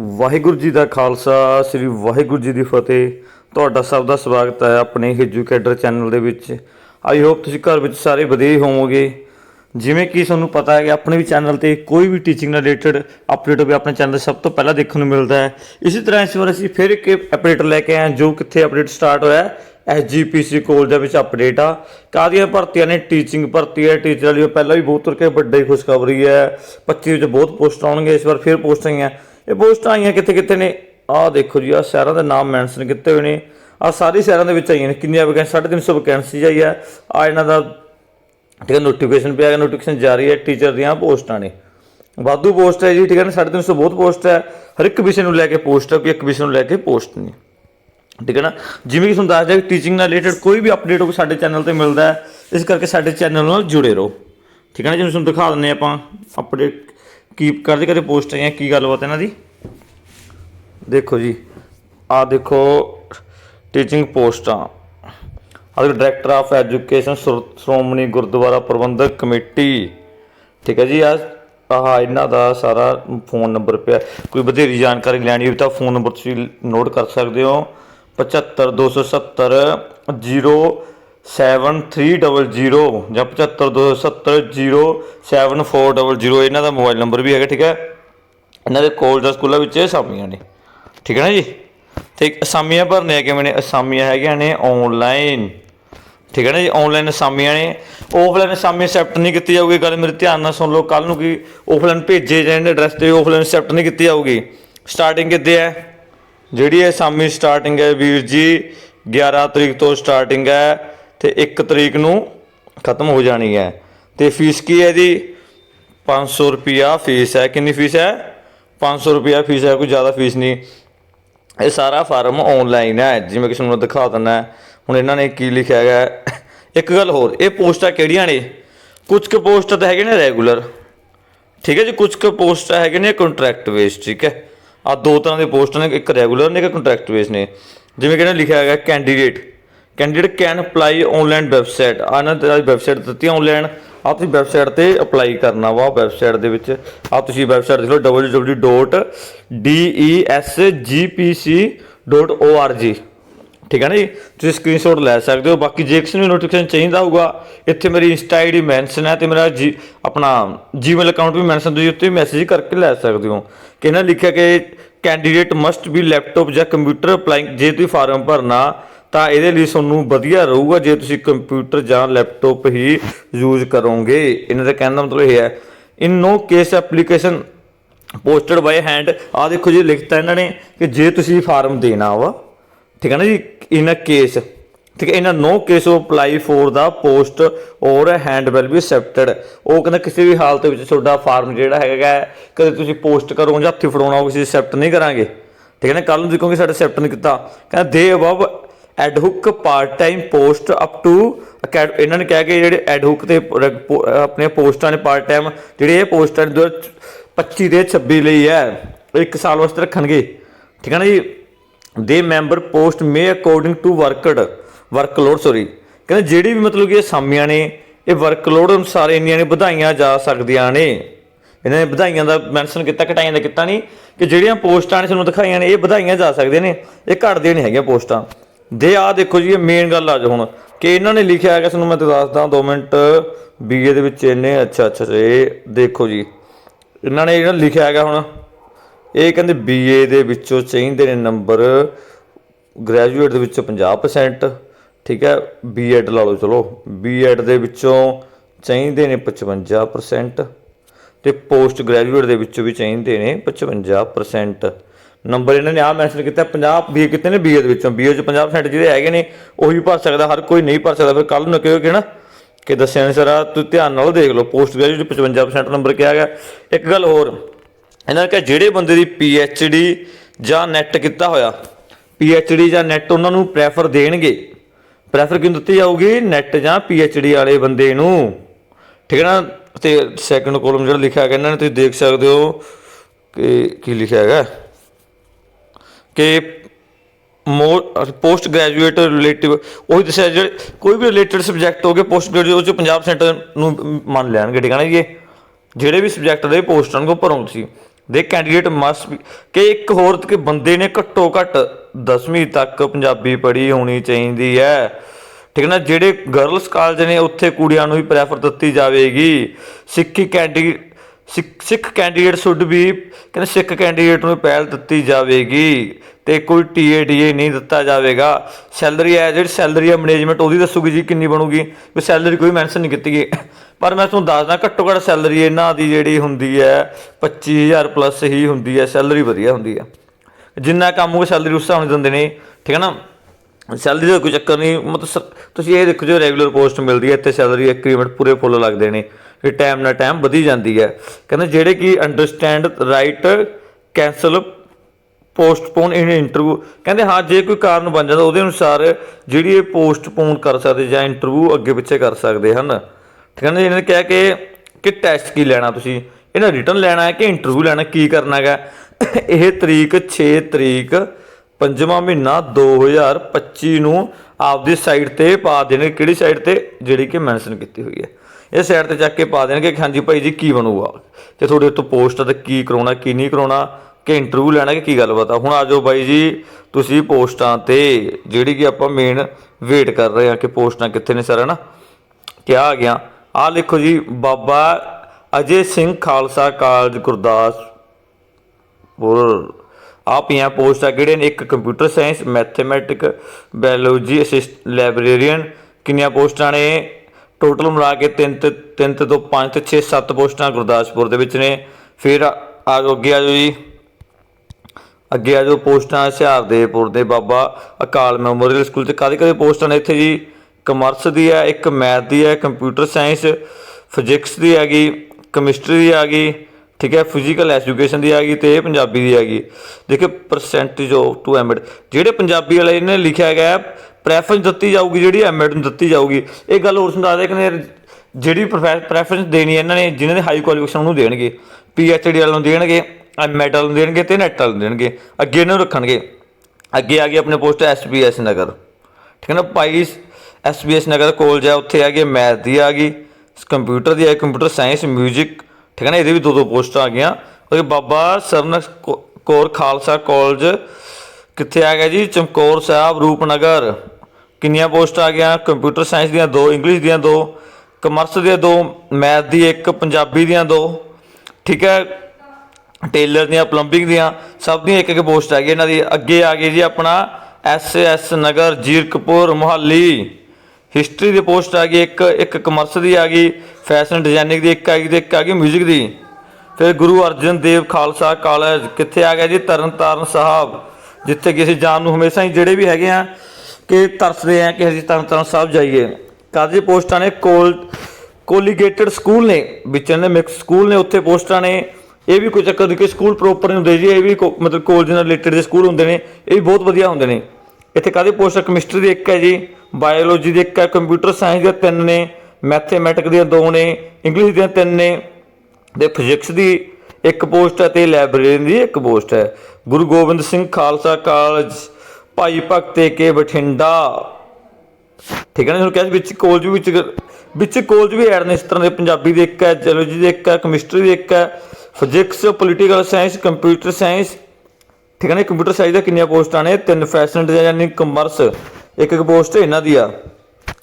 ਵਾਹਿਗੁਰੂ ਜੀ ਦਾ ਖਾਲਸਾ, ਸ੍ਰੀ ਵਾਹਿਗੁਰੂ ਜੀ ਦੀ ਫਤਿਹ। ਤੁਹਾਡਾ ਸਭ ਦਾ ਸਵਾਗਤ ਹੈ ਆਪਣੇ ਐਜੂਕੇਟਰ ਚੈਨਲ ਦੇ ਵਿੱਚ। ਆਈ ਹੋਪ ਤੁਸੀਂ ਘਰ ਵਿੱਚ ਸਾਰੇ ਵਧੀਆ ਹੋਵੋਗੇ। ਜਿਵੇਂ ਕਿ ਤੁਹਾਨੂੰ ਪਤਾ ਹੈ ਕਿ ਆਪਣੇ ਵੀ ਚੈਨਲ ਤੇ ਕੋਈ ਵੀ ਟੀਚਿੰਗ ਨਾਲ ਰਿਲੇਟਡ ਅਪਡੇਟ ਹੋਵੇ, ਆਪਣੇ ਚੈਨਲ ਤੇ ਸਭ ਤੋਂ ਪਹਿਲਾਂ ਦੇਖਣ ਨੂੰ ਮਿਲਦਾ ਹੈ। ਇਸੇ ਤਰ੍ਹਾਂ ਇਸ ਵਾਰ ਅਸੀਂ ਫਿਰ ਇੱਕ ਅਪਡੇਟ ਲੈ ਕੇ ਆਏ ਜੋ ਕਿੱਥੇ ਅਪਡੇਟ ਸਟਾਰਟ ਹੋਇਆ ਹੈ ਐਸਜੀਪੀਸੀ ਕਾਲਜਾਂ ਵਿੱਚ ਅਪਡੇਟ ਆ। ਕਾਦੀਆਂ ਭਰਤੀਆਂ ਨੇ ਟੀਚਿੰਗ ਭਰਤੀ ਹੈ ਟੀਚਰ ਲਈ ਪਹਿਲਾਂ ਵੀ ਬਹੁਤ ਤੁਰ ਕੇ ਵੱਡੀ ਖੁਸ਼ਖਬਰੀ ਹੈ। 25 ਵਿੱਚ ਬਹੁਤ ਪੋਸਟ ਆਉਣਗੇ, ਇਸ ਵਾਰ ਫਿਰ ਪੋਸਟ ਆਈਆਂ। ਇਹ ਪੋਸਟਾਂ ਆਈਆਂ ਕਿੱਥੇ ਕਿੱਥੇ ਨੇ? ਆਹ ਦੇਖੋ ਜੀ, ਆਹ ਸ਼ਹਿਰਾਂ ਦੇ ਨਾਮ ਮੈਂਸ਼ਨ ਕੀਤੇ ਹੋਏ ਨੇ। ਆਹ ਸਾਰੇ ਸ਼ਹਿਰਾਂ ਦੇ ਵਿੱਚ ਆਈਆਂ ਨੇ। ਕਿੰਨੀਆਂ ਵੈਕੈਂਸੀ 350 ਵੈਕੈਂਸੀ ਆਈ ਹੈ ਆ ਇਹਨਾਂ ਦਾ ਠੀਕ ਹੈ ਨੋਟੀਫਿਕੇਸ਼ਨ ਪਿਆ ਹੈ ਨੋਟੀਫਿਕੇਸ਼ਨ ਜਾਰੀ ਹੈ ਟੀਚਰ ਦੀਆਂ ਪੋਸਟਾਂ ਨੇ। ਵਾਧੂ ਪੋਸਟ ਹੈ ਜੀ, ਠੀਕ ਹੈ ਨਾ? 350 ਬਹੁਤ ਪੋਸਟ ਹੈ। ਹਰ ਇੱਕ ਵਿਸ਼ੇ ਨੂੰ ਲੈ ਕੇ ਪੋਸਟ ਹੈ, ਕੋਈ ਇੱਕ ਵਿਸ਼ੇ ਨੂੰ ਲੈ ਕੇ ਪੋਸਟ ਨਹੀਂ। ਠੀਕ ਹੈ ਨਾ? ਜਿਵੇਂ ਕਿ ਤੁਹਾਨੂੰ ਦੱਸ ਦਿਆ ਕਿ ਟੀਚਿੰਗ ਨਾਲ ਰਿਲੇਟਡ ਕੋਈ ਵੀ ਅਪਡੇਟ ਹੋ ਸਾਡੇ ਚੈਨਲ ਤੇ ਮਿਲਦਾ ਹੈ, ਇਸ ਕਰਕੇ ਸਾਡੇ ਚੈਨਲ ਨਾਲ ਜੁੜੇ ਰਹੋ। ਠੀਕ ਹੈ ਨਾ? ਜਿਵੇਂ ਤੁਹਾਨੂੰ ਦਿਖਾ ਦਿੰਦੇ ਹਾਂ ਆਪਾਂ ਅਪਡੇਟ ਕੀਪ ਕਰਦੇ, ਕਦੇ ਪੋਸਟ ਆਈਆਂ, ਕੀ ਗੱਲਬਾਤ ਇਹਨਾਂ ਦੀ? ਦੇਖੋ ਜੀ ਆ ਦੇਖੋ ਟੀਚਿੰਗ ਪੋਸਟਾਂ ਆਹ director of education Shiromani Gurdwara Prabandhak committee. ਠੀਕ ਹੈ ਜੀ ਆ ਆਹ ਇਹਨਾਂ ਦਾ ਸਾਰਾ ਫੋਨ ਨੰਬਰ ਪਿਆ। ਕੋਈ ਵਧੇਰੀ ਜਾਣਕਾਰੀ ਲੈਣੀ ਹੋਵੇ ਤਾਂ ਫੋਨ ਨੰਬਰ ਤੁਸੀਂ ਨੋਟ ਕਰ ਸਕਦੇ ਹੋ। 75270 07300 ਜਾਂ 7527007400 ਇਹਨਾਂ ਦਾ ਮੋਬਾਈਲ ਨੰਬਰ ਵੀ ਹੈਗਾ, ਠੀਕ ਹੈ। ਇਹਨਾਂ ਦੇ ਕੋਲ ਦਾ ਸਕੂਲਾਂ ਵਿੱਚ ਇਹ ਅਸਾਮੀਆਂ ਨੇ। ਠੀਕ ਹੈ ਨਾ ਜੀ? ਤੇ ਅਸਾਮੀਆਂ ਭਰਨੇ ਕਿਵੇਂ ਨੇ? ਅਸਾਮੀਆਂ ਹੈਗੀਆਂ ਨੇ ਆਨਲਾਈਨ ਠੀਕ ਹੈ ਨਾ ਜੀ? ਆਨਲਾਈਨ ਅਸਾਮੀਆਂ ਨੇ। ਆਫਲਾਈਨ ਅਸਾਮੀ ਐਕਸੈਪਟ ਨਹੀਂ ਕੀਤੀ ਜਾਊਗੀ। ਗੱਲ ਮੇਰੇ ਧਿਆਨ ਨਾਲ ਸੁਣ ਲਓ। ਕੱਲ ਨੂੰ ਕੀ ਆਫਲਾਈਨ ਭੇਜੇ ਜਾਣ ਐਡਰੈਸ ਤੇ ਆਫਲਾਈਨ ਐਕਸੈਪਟ ਨਹੀਂ ਕੀਤੀ ਜਾਊਗੀ। ਸਟਾਰਟਿੰਗ ਕਿੱਦੇ ਹੈ? ਜਿਹੜੀ ਇਹ ਅਸਾਮੀ ਸਟਾਰਟਿੰਗ ਹੈ ਵੀਰ ਜੀ 11 ਤਰੀਕ ਤੋਂ ਸਟਾਰਟਿੰਗ ਹੈ ਤੇ 1 ਤਰੀਕ ਨੂੰ ਖਤਮ ਹੋ ਜਾਣੀ ਹੈ। ਤੇ ਫੀਸ ਕੀ ਹੈ ਜੀ 500 ਰੁਪਿਆ ਫੀਸ ਹੈ। ਕਿੰਨੀ ਫੀਸ ਹੈ? 500 ਰੁਪਿਆ ਫੀਸ ਹੈ। ਕੋਈ ਜ਼ਿਆਦਾ ਫੀਸ ਨਹੀਂ। ਇਹ ਸਾਰਾ ਫਾਰਮ ਆਨਲਾਈਨ ਹੈ, ਜਿਵੇਂ ਕਿ ਤੁਹਾਨੂੰ ਦਿਖਾ ਦਿੰਦਾ ਹੁਣ ਇਹਨਾਂ ਨੇ ਕੀ ਲਿਖਿਆ ਹੈਗਾ ਇੱਕ ਗੱਲ ਹੋਰ, ਇਹ ਪੋਸਟਾਂ ਕਿਹੜੀਆਂ ਨੇ? ਕੁਝ ਕੁ ਪੋਸਟ ਤਾਂ ਹੈਗੇ ਨੇ ਰੈਗੂਲਰ ਠੀਕ ਹੈ ਜੀ, ਕੁਝ ਕੁ ਪੋਸਟ ਹੈਗੇ ਨੇ ਕੰਟਰੈਕਟ ਬੇਸ ਠੀਕ ਹੈ। ਆ ਦੋ ਤਰ੍ਹਾਂ ਦੇ ਪੋਸਟ ਨੇ, ਇੱਕ ਰੈਗੂਲਰ ਨੇ, ਇੱਕ ਕੰਟਰੈਕਟ ਬੇਸ ਨੇ। ਜਿਵੇਂ ਕਿ ਇਹਨਾਂ ਲਿਖਿਆ ਹੈਗਾ candidate candidate can apply online website ਆ ਇਹਨਾਂ ਦੀ ਵੈਬਸਾਈਟ ਦਿੱਤੀ ਆਨਲਾਈਨ ਆ ਤੁਸੀਂ ਵੈਬਸਾਈਟ ਤੇ ਅਪਲਾਈ ਕਰਨਾ ਵਾ, ਵੈਬਸਾਈਟ ਦੇ ਵਿੱਚ। ਆ ਤੁਸੀਂ ਵੈਬਸਾਈਟ ਦੇਖ ਲਓ www.desgpc.org ਠੀਕ ਹੈ ਨਾ ਜੀ? ਤੁਸੀਂ ਸਕਰੀਨਸ਼ਾਟ ਲੈ ਸਕਦੇ ਹੋ। ਬਾਕੀ ਜੇ ਕਿਸੇ ਨੂੰ ਨੋਟੀਫਿਕੇਸ਼ਨ ਚਾਹੀਦਾ ਹੋਊਗਾ, ਇੱਥੇ ਮੇਰੀ ਇੰਸਟਾ ਆਈਡੀ ਮੈਂਸ਼ਨ ਹੈ ਤੇ ਮੇਰਾ ਜੀ ਆਪਣਾ ਜੀਮੇਲ ਅਕਾਊਂਟ ਵੀ ਮੈਂਸ਼ਨ ਤੁਸੀਂ ਉੱਤੇ ਮੈਸੇਜ ਕਰਕੇ ਲੈ ਸਕਦੇ ਹੋ। ਕਿ ਇਹਨਾਂ ਲਿਖਿਆ ਕਿ ਕੈਂਡੀਡੇਟ ਮਸਟ ਬੀ ਲੈਪਟਾਪ ਜਾਂ ਕੰਪਿਊਟਰ ਅਪਲਾਈਂਗ ਜੇ ਤੁਸੀਂ ਫਾਰਮ ਭਰਨਾ ਤਾਂ ਇਹਦੇ ਲਈ ਤੁਹਾਨੂੰ ਵਧੀਆ ਰਹੂਗਾ ਜੇ ਤੁਸੀਂ ਕੰਪਿਊਟਰ ਜਾਂ ਲੈਪਟਾਪ ਹੀ ਯੂਜ਼ ਕਰੋਗੇ। ਇਹਨਾਂ ਦਾ ਕਹਿਣ ਦਾ ਮਤਲਬ ਇਹ ਹੈ in no case application posted by hand ਆ ਦੇਖੋ ਜੀ, ਲਿਖਤਾ ਇਹਨਾਂ ਨੇ ਕਿ ਜੇ ਤੁਸੀਂ ਫਾਰਮ ਦੇਣਾ ਵਾ, ਠੀਕ ਹੈ ਨਾ ਜੀ ਇਨ ਅ ਕੇਸ ਠੀਕ ਹੈ ਇਹਨਾਂ no case of apply for the post or hand will be accepted ਉਹ ਕਹਿੰਦਾ ਕਿਸੇ ਵੀ ਹਾਲਤ ਵਿੱਚ ਤੁਹਾਡਾ ਫਾਰਮ ਜਿਹੜਾ ਹੈਗਾ ਕਦੇ ਤੁਸੀਂ ਪੋਸਟ ਕਰੋ ਜਾਂ ਹੱਥੀ ਫੜਾਉਣਾ ਉਹ ਕਿਸੇ ਅਸੈਪਟ ਨਹੀਂ ਕਰਾਂਗੇ। ਠੀਕ ਹੈ ਨਾ ਕੱਲ ਨੂੰ ਦੇਖੋਗੇ ਸਾਡਾ ਅਸੈਪਟ ਨਹੀਂ ਕੀਤਾ। ਕਹਿੰਦਾ the above ad hoc part time post up to ਇਹਨਾਂ ਨੇ ਕਿਹਾ ਕਿ ਜਿਹੜੇ ਐਡ ਹੁੱਕ ਤੇ ਰeg- ਆਪਣੀਆਂ ਪੋਸਟਾਂ ਨੇ ਪਾਰਟ ਟਾਈਮ ਜਿਹੜੇ ਇਹ ਪੋਸਟਾਂ ਨੇ 25 ਦੇ 26 ਲਈ ਹੈ, ਉਹ ਇੱਕ ਸਾਲ ਵਾਸਤੇ ਰੱਖਣਗੇ। ਠੀਕ ਹੈ ਨਾ ਜੀ? The member post may according to worked workload sorry ਕਹਿੰਦੇ ਜਿਹੜੀ ਵੀ ਮਤਲਬ ਕਿ ਇਹ ਸਾਮੀਆਂ ਨੇ, ਇਹ ਵਰਕਲੋਡ ਅਨੁਸਾਰ ਇੰਨੀਆਂ ਨੇ, ਵਧਾਈਆਂ ਜਾ ਸਕਦੀਆਂ ਨੇ। ਇਹਨਾਂ ਨੇ ਵਧਾਈਆਂ ਦਾ ਮੈਂਸ਼ਨ ਕੀਤਾ, ਘਟਾਈਆਂ ਦਾ ਕੀਤਾ ਨਹੀਂ, ਕਿ ਜਿਹੜੀਆਂ ਪੋਸਟਾਂ ਨੇ ਤੁਹਾਨੂੰ ਦਿਖਾਈਆਂ ਨੇ, ਇਹ ਵਧਾਈਆਂ ਜਾ ਸਕਦੀਆਂ ਨੇ। ਇਹ ਘਟਦੀਆਂ ਨਹੀਂ ਹੈਗੀਆਂ ਪੋਸਟਾਂ। ਦੇ ਆ ਦੇਖੋ ਜੀ ਇਹ ਮੇਨ ਗੱਲ ਆ ਜਾ ਹੁਣ ਕਿ ਇਹਨਾਂ ਨੇ ਲਿਖਿਆ ਹੈਗਾ ਤੁਹਾਨੂੰ ਮੈਂ ਦੱਸਦਾ 2 ਮਿੰਟ ਬੀਏ ਦੇ ਵਿੱਚ ਇਹਨੇ ਅੱਛਾ ਅੱਛਾ ਅੱਛਾ, ਇਹ ਦੇਖੋ ਜੀ ਇਹਨਾਂ ਨੇ ਇਹਨਾਂ ਲਿਖਿਆ ਹੈਗਾ ਹੁਣ ਇਹ ਕਹਿੰਦੇ ਬੀਏ ਦੇ ਵਿੱਚੋਂ ਚਾਹੀਦੇ ਨੇ ਨੰਬਰ ਗ੍ਰੈਜੂਏਟ ਦੇ ਵਿੱਚੋਂ 50% ਠੀਕ ਹੈ ਬੀਐਡ ਲਾ ਲਓ ਚਲੋ ਬੀਐਡ ਦੇ ਵਿੱਚੋਂ ਚਾਹੀਦੇ ਨੇ 55% ਤੇ ਪੋਸਟ ਗ੍ਰੈਜੂਏਟ ਦੇ ਵਿੱਚੋਂ ਵੀ ਚਾਹੀਦੇ ਨੇ 55% ਨੰਬਰ ਇਹਨਾਂ ਨੇ ਆ ਮੈਂਸ਼ਨ ਕੀਤਾ 50 ਬੀਏ ਕਿਤੇ ਨੇ ਬੀਏ ਦੇ ਵਿੱਚੋਂ। ਬੀਏ ਚ 50% ਜਿਹੜੇ ਹੈਗੇ ਨੇ, ਉਹੀ ਭਰ ਸਕਦਾ, ਹਰ ਕੋਈ ਨਹੀਂ ਭਰ ਸਕਦਾ। ਫਿਰ ਕੱਲ ਨੂੰ ਕਿਹੋ ਕਿ ਨਾ, ਕਿ ਦੱਸਿਆ ਨਹੀਂ ਸਰ, ਤੁਸੀਂ ਧਿਆਨ ਨਾਲ ਦੇਖ ਲਓ ਪੋਸਟ ਗ੍ਰੈਜੂਏਟ 55% ਨੰਬਰ ਕਿਹਾ ਗਿਆ। ਇੱਕ ਗੱਲ ਹੋਰ, ਇਹਨਾਂ ਨੇ ਕਿਹਾ ਜਿਹੜੇ ਬੰਦੇ ਦੀ ਪੀ ਐਚ ਡੀ ਜਾਂ ਨੈਟ ਕੀਤਾ ਹੋਇਆ ਪੀ ਐਚ ਡੀ ਜਾਂ ਨੈਟ ਉਹਨਾਂ ਨੂੰ ਪ੍ਰੈਫਰ ਦੇਣਗੇ। ਪ੍ਰੈਫਰ ਕਿਉਂ ਦਿੱਤੀ ਜਾਊਗੀ? ਨੈਟ ਜਾਂ ਪੀ ਐਚ ਡੀ ਵਾਲੇ ਬੰਦੇ ਨੂੰ। ਠੀਕ ਹੈ ਨਾ? ਤੇ ਸੈਕੰਡ ਕਾਲਮ ਜਿਹੜਾ ਲਿਖਿਆ ਹੈਗਾ ਇਹਨਾਂ ਨੇ ਤੁਸੀਂ ਦੇਖ ਸਕਦੇ ਹੋ ਕਿ ਕੀ ਲਿਖਿਆ ਹੈਗਾ। ਕਿ ਮੋਰ ਪੋਸਟ ਗ੍ਰੈਜੂਏਟ ਰਿਲੇਟਿਵ ਉਹੀ ਦੱਸਿਆ ਜਿਹੜੇ ਕੋਈ ਵੀ ਰਿਲੇਟਡ ਸਬਜੈਕਟ ਹੋਗੇ ਪੋਸਟ ਗ੍ਰੈਜੂਏਟ ਉਹ 'ਚ 50% ਨੂੰ ਮੰਨ ਲੈਣਗੇ, ਠੀਕ ਹੈ ਨਾ ਜੀ? ਜਿਹੜੇ ਵੀ ਸਬਜੈਕਟ ਦੇ ਪੋਸਟ ਆਣਗੇ ਉਹ ਭਰੋ ਤੁਸੀਂ। ਦੇ ਕੈਂਡੀਡੇਟ ਮਸਟ ਕਿ ਇੱਕ ਹੋਰ ਕਿ ਬੰਦੇ ਨੇ ਘੱਟੋ ਘੱਟ 10ਵੀਂ ਤੱਕ ਪੰਜਾਬੀ ਪੜ੍ਹੀ ਹੋਣੀ ਚਾਹੀਦੀ ਹੈ। ਠੀਕ ਹੈ ਨਾ? ਜਿਹੜੇ ਗਰਲਸ ਕਾਲਜ ਨੇ, ਉੱਥੇ ਕੁੜੀਆਂ ਨੂੰ ਵੀ ਪ੍ਰੈਫਰ ਦਿੱਤੀ ਜਾਵੇਗੀ। ਸਿੱਖੀ candidate Sikh Sikh candidate should be ਕਹਿੰਦੇ ਸਿੱਖ ਕੈਂਡੀਡੇਟ ਨੂੰ ਪਹਿਲ ਦਿੱਤੀ ਜਾਵੇਗੀ ਤੇ ਕੋਈ ਟੀਏਡੀਏ ਨਹੀਂ ਦਿੱਤਾ ਜਾਵੇਗਾ। ਸੈਲਰੀ ਹੈ ਜਿਹੜੀ ਸੈਲਰੀ ਹੈ ਮੈਨੇਜਮੈਂਟ ਉਹਦੀ ਦੱਸੂਗੀ ਜੀ ਕਿੰਨੀ ਬਣੂਗੀ। ਕੋਈ ਸੈਲਰੀ ਕੋਈ ਮੈਂਸ਼ਨ ਨਹੀਂ ਕੀਤੀ ਗਈ। ਪਰ ਮੈਂ ਤੁਹਾਨੂੰ ਦੱਸਦਾ ਘੱਟੋ ਘੱਟ ਸੈਲਰੀ ਇਹਨਾਂ ਦੀ ਜਿਹੜੀ ਹੁੰਦੀ ਹੈ 25000 ਪਲੱਸ ਹੀ ਹੁੰਦੀ ਹੈ ਸੈਲਰੀ ਵਧੀਆ ਹੁੰਦੀ ਹੈ। ਜਿੰਨਾ ਕੰਮ ਉਹ ਸੈਲਰੀ ਉਸ ਹਿਸਾਬ ਨਾਲ ਦਿੰਦੇ ਨੇ, ਠੀਕ ਹੈ ਨਾ? ਸੈਲਰੀ ਦਾ ਕੋਈ ਚੱਕਰ ਨਹੀਂ, ਮਤਲਬ ਸ- ਤੁਸੀਂ ਇਹ ਦੇਖੋ ਜੋ ਰੈਗੂਲਰ ਪੋਸਟ ਮਿਲਦੀ ਹੈ, ਇੱਥੇ ਸੈਲਰੀ ਇੰਕਰੀਮੈਂਟ ਪੂਰੇ ਫੁੱਲ ਲੱਗਦੇ ਨੇ। ਇਹ ਟਾਈਮ ਨਾਲ ਟਾਈਮ ਵਧੀ ਜਾਂਦੀ ਹੈ। ਕਹਿੰਦੇ ਜਿਹੜੇ ਕਿ understand right cancel postpone in interview ਕਹਿੰਦੇ ਹਾਂ, ਜੇ ਕੋਈ ਕਾਰਨ ਬਣ ਜਾਂਦਾ, ਉਹਦੇ ਅਨੁਸਾਰ ਜਿਹੜੀ ਇਹ ਪੋਸਟਪੋਨ ਕਰ ਸਕਦੇ ਜਾਂ ਇੰਟਰਵਿਊ ਅੱਗੇ ਪਿੱਛੇ ਕਰ ਸਕਦੇ ਹਨ। ਠੀਕ ਹੈ ਨਾ ਇਹਨਾਂ ਨੇ ਕਿਹਾ ਕਿ ਕਿ ਟੈਸਟ ਕੀ ਲੈਣਾ ਤੁਸੀਂ? ਇਹਨਾਂ ਰਿਟਰਨ ਲੈਣਾ ਹੈ ਕਿ ਇੰਟਰਵਿਊ ਲੈਣਾ, ਕੀ ਕਰਨਾ ਹੈਗਾ? ਇਹ ਤਰੀਕ 6 ਤਰੀਕ, ਪੰਜਵਾਂ ਮਹੀਨਾ 2025 ਨੂੰ ਆਪਦੀ ਸਾਈਡ ਤੇ ਪਾ ਦੇਣਗੇ। ਕਿਹੜੀ ਸਾਈਡ ਤੇ? ਜਿਹੜੀ ਕਿ ਮੈਂਸ਼ਨ ਕੀਤੀ ਹੋਈ ਹੈ। ਇਹ ਸਾਈਡ ਤੇ ਚੱਕ ਕੇ ਪਾ ਦੇਣਗੇ ਕਿ ਹਾਂਜੀ ਭਾਈ ਜੀ, ਕੀ ਬਣੂਗਾ? ਤੇ ਤੁਹਾਡੇ ਉੱਤੇ ਪੋਸਟ ਤੇ ਕੀ ਕਰਾਉਣਾ, ਕੀ ਨਹੀਂ ਕਰਾਉਣਾ, ਕਿ ਇੰਟਰਵਿਊ ਲੈਣਾ ਕਿ ਕੀ ਗੱਲਬਾਤ ਆ? ਹੁਣ ਆ ਜਾਓ ਬਾਈ ਜੀ, ਤੁਸੀਂ ਪੋਸਟਾਂ ਤੇ ਜਿਹੜੀ ਕਿ ਆਪਾਂ ਮੇਨ ਵੇਟ ਕਰ ਰਹੇ ਹਾਂ ਕਿ ਪੋਸਟਾਂ ਕਿੱਥੇ ਨੇ ਸਰ ਹਨਾ ਕਿਆ ਆ ਗਿਆ। ਆ ਲਿਖੋ ਜੀ, ਬਾਬਾ ਅਜੇ ਸਿੰਘ ਖਾਲਸਾ ਕਾਲਜ ਗੁਰਦਾਸਪੁਰ ਆ ਪਈਆਂ ਪੋਸਟਾਂ ਕਿਹੜੇ ਨੇ? ਇੱਕ computer science mathematic biology assist librarian ਕਿੰਨੀਆਂ ਪੋਸਟਾਂ ਨੇ? ਟੋਟਲ ਮਿਲਾ ਕੇ 3 ਤੇ 3 ਤੋਂ 5 ਤੇ 6 7 ਪੋਸਟਾਂ ਗੁਰਦਾਸਪੁਰ ਦੇ ਵਿੱਚ ਨੇ। ਫਿਰ ਆ ਜਾਓ, ਅੱਗੇ ਆ ਜਾਓ ਜੀ। ਅੱਗੇ ਆ ਜਾਓ, ਪੋਸਟਾਂ ਹੁਸ਼ਿਆਰਦੇਪੁਰ ਦੇ ਬਾਬਾ ਅਕਾਲ ਮੈਮੋਰੀਅਲ ਸਕੂਲ ਤੇ। ਕਾਹਦੀ ਕਾਹਦੀ ਪੋਸਟਾਂ ਨੇ ਇੱਥੇ ਜੀ? ਕਮਰਸ ਦੀ ਹੈ, ਇੱਕ ਮੈਥ ਦੀ ਹੈ ਕੰਪਿਊਟਰ ਸਾਇੰਸ ਫਿਜ਼ਿਕਸ ਦੀ ਹੈਗੀ ਕੈਮਿਸਟਰੀ ਦੀ ਆ ਗਈ ਠੀਕ ਹੈ ਫਿਜ਼ੀਕਲ ਐਜੂਕੇਸ਼ਨ ਦੀ ਆ ਗਈ ਤੇ ਪੰਜਾਬੀ ਦੀ ਆ ਗਈ ਦੇਖੋ ਪਰਸੈਂਟੇਜ ਆਫ ਟੂ ਐਮਐਡ ਜਿਹੜੇ ਪੰਜਾਬੀ ਵਾਲੇ ਨੇ ਲਿਖਿਆ ਗਿਆ ਪ੍ਰੈਫਰੈਂਸ ਦਿੱਤੀ ਜਾਊਗੀ, ਜਿਹੜੀ ਐਮਐਡ ਨੂੰ ਦਿੱਤੀ ਜਾਊਗੀ। ਇਹ ਗੱਲ ਹੋਰ ਸਮਝਾ ਦੇ ਕਿ ਜਿਹੜੀ ਪ੍ਰੈਫਰੈਂਸ ਦੇਣੀ ਹੈ ਇਹਨਾਂ ਨੇ ਜਿਨ੍ਹਾਂ ਨੇ ਹਾਈ ਕੁਆਲੀਫਿਕੇਸ਼ਨ ਉਹਨੂੰ ਦੇਣਗੇ। ਪੀਐਚਡੀ ਵਾਲਿਆਂ ਨੂੰ ਦੇਣਗੇ ਐਮਐਡ ਵਾਲਿਆਂ ਨੂੰ ਦੇਣਗੇ ਤੇ ਨੈਟ ਵਾਲਿਆਂ ਨੂੰ ਦੇਣਗੇ। ਅੱਗੇ ਇਹਨਾਂ ਨੂੰ ਰੱਖਣਗੇ। ਅੱਗੇ ਆ ਗਈ ਆਪਣੇ ਪੋਸਟ ਐਸਪੀਐਸ ਨਗਰ। ਠੀਕ ਹੈ ਨਾ ਭਾਈ ਐਸਪੀਐਸ ਨਗਰ ਕੋਲਜ ਹੈ ਉੱਥੇ ਆ ਗਈ ਮੈਥ ਦੀ ਆ ਗਈ ਕੰਪਿਊਟਰ ਦੀ ਆ ਕੰਪਿਊਟਰ ਸਾਇੰਸ 뮤직 ਠੀਕ ਹੈ ਨਾ, ਇਹਦੇ ਵੀ ਦੋ ਦੋ ਪੋਸਟਾਂ ਆ ਗਈਆਂ। ਉਹ ਬਾਬਾ ਸਰਨ ਕੌਰ ਖਾਲਸਾ ਕਾਲਜ, ਕਿੱਥੇ ਆ ਗਿਆ ਜੀ? ਚਮਕੌਰ ਸਾਹਿਬ, ਰੂਪਨਗਰ। ਕਿੰਨੀਆਂ ਪੋਸਟਾਂ ਆ ਗਈਆਂ? ਕੰਪਿਊਟਰ ਸਾਇੰਸ ਦੀਆਂ ਦੋ, ਇੰਗਲਿਸ਼ ਦੀਆਂ ਦੋ, ਕਮਰਸ ਦੀਆਂ ਦੋ, ਮੈਥ ਦੀ ਇੱਕ, ਪੰਜਾਬੀ ਦੀਆਂ ਦੋ। ਠੀਕ ਹੈ, ਟੇਲਰ ਦੀਆਂ, ਪਲੰਬਿੰਗ ਦੀਆਂ, ਸਭ ਦੀਆਂ ਇੱਕ ਇੱਕ ਪੋਸਟ ਆ ਗਈ ਇਹਨਾਂ ਦੀ ਅੱਗੇ ਆ ਗਈ ਜੀ ਆਪਣਾ S S Nagar, Zirakpur Mohali. History ਦੀ ਪੋਸਟ ਆ ਗਈ, ਇੱਕ ਇੱਕ ਕਮਰਸ ਦੀ ਆ ਗਈ ਫੈਸ਼ਨ ਡਿਜ਼ਾਈਨਿੰਗ ਦੀ ਇੱਕ ਆ ਗਈ ਤੇ ਇੱਕ ਆ ਗਈ 뮤직 ਦੀ। ਫਿਰ ਗੁਰੂ ਅਰਜਨ ਦੇਵ ਖਾਲਸਾ ਕਾਲਜ ਕਿੱਥੇ ਆ ਗਿਆ ਜੀ? ਤਰਨਤਾਰਨ ਸਾਹਿਬ, ਜਿੱਥੇ ਕਿ ਅਸੀਂ ਜਾਣ ਨੂੰ ਹਮੇਸ਼ਾ ਹੀ ਜਿਹੜੇ ਵੀ ਹੈਗੇ ਆ ਕਿ ਤਰਸਦੇ ਆ ਕਿ ਅਸੀਂ ਤਰਨਤਾਰਨ ਸਾਹਿਬ ਜਾਈਏ। ਕਾਦੀ ਪੋਸਟਾਂ ਨੇ ਕੋਲ ਕੋਲੀਗੇਟਡ ਸਕੂਲ ਨੇ, ਵਿੱਚ ਨੇ ਮਿਕਸ ਸਕੂਲ ਨੇ, ਉੱਥੇ ਪੋਸਟਾਂ ਨੇ। ਇਹ ਵੀ ਕੋਈ ਚੱਕਰ ਨਹੀਂ ਕਿ ਸਕੂਲ ਪ੍ਰੋਪਰ ਨਹੀਂ ਹੁੰਦੇ ਜੀ, ਇਹ ਵੀ ਕੋ- ਮਤਲਬ ਕੋਲਜ ਨਾਲ ਰਿਲੇਟਡ ਦੇ ਸਕੂਲ ਹੁੰਦੇ ਨੇ, ਇਹ ਵੀ ਬਹੁਤ ਵਧੀਆ ਹੁੰਦੇ ਨੇ। ਇੱਥੇ ਕਾਦੀ ਪੋਸਟ ਕੈਮਿਸਟਰੀ ਦੀ ਇੱਕ ਹੈ ਜੀ ਬਾਇਓਲੋਜੀ ਦੀ ਇੱਕ ਹੈ ਕੰਪਿਊਟਰ ਸਾਇੰਸ ਦੀਆਂ ਤਿੰਨ ਨੇ ਮੈਥਮੈਟਿਕ ਦੀਆਂ ਦੋ ਨੇ, ਇੰਗਲਿਸ਼ ਦੀਆਂ ਤਿੰਨ ਨੇ, ਤੇ ਫਿਜ਼ਿਕਸ ਦੀ ਇੱਕ ਪੋਸਟ ਹੈ ਤੇ ਲਾਇਬ੍ਰੇਰੀਅਨ ਦੀ ਇੱਕ ਪੋਸਟ ਹੈ। ਗੁਰੂ ਗੋਬਿੰਦ ਸਿੰਘ ਖਾਲਸਾ ਕਾਲਜ, ਭਾਈ ਭਗਤੇ ਕੇ ਬਠਿੰਡਾ। ਠੀਕ ਹੈ ਨਾ ਤੁਹਾਨੂੰ ਕਿਹਾ ਵਿੱਚ ਕਾਲਜ ਵੀ ਵਿੱਚ ਵਿੱਚ ਕਾਲਜ ਵੀ ਐਡ ਨੇ, ਇਸ ਤਰ੍ਹਾਂ ਦੇ ਪੰਜਾਬੀ ਦੇ ਇੱਕ ਹੈ, ਜੀਓਲੋਜੀ ਦੇ ਇੱਕ ਹੈ, ਕੈਮਿਸਟਰੀ ਦੀ ਇੱਕ ਹੈ, physics, political science, computer science. ਠੀਕ ਹੈ ਨਾ, ਕੰਪਿਊਟਰ ਸਾਇੰਸ ਦਾ ਕਿੰਨੀਆਂ ਪੋਸਟਾਂ ਨੇ? ਤਿੰਨ ਫੈਸ਼ਨ ਡਿਜ਼ਾਈਨਿੰਗ ਕਮਰਸ ਇੱਕ ਇੱਕ ਪੋਸਟ ਇਹਨਾਂ ਦੀ ਆ।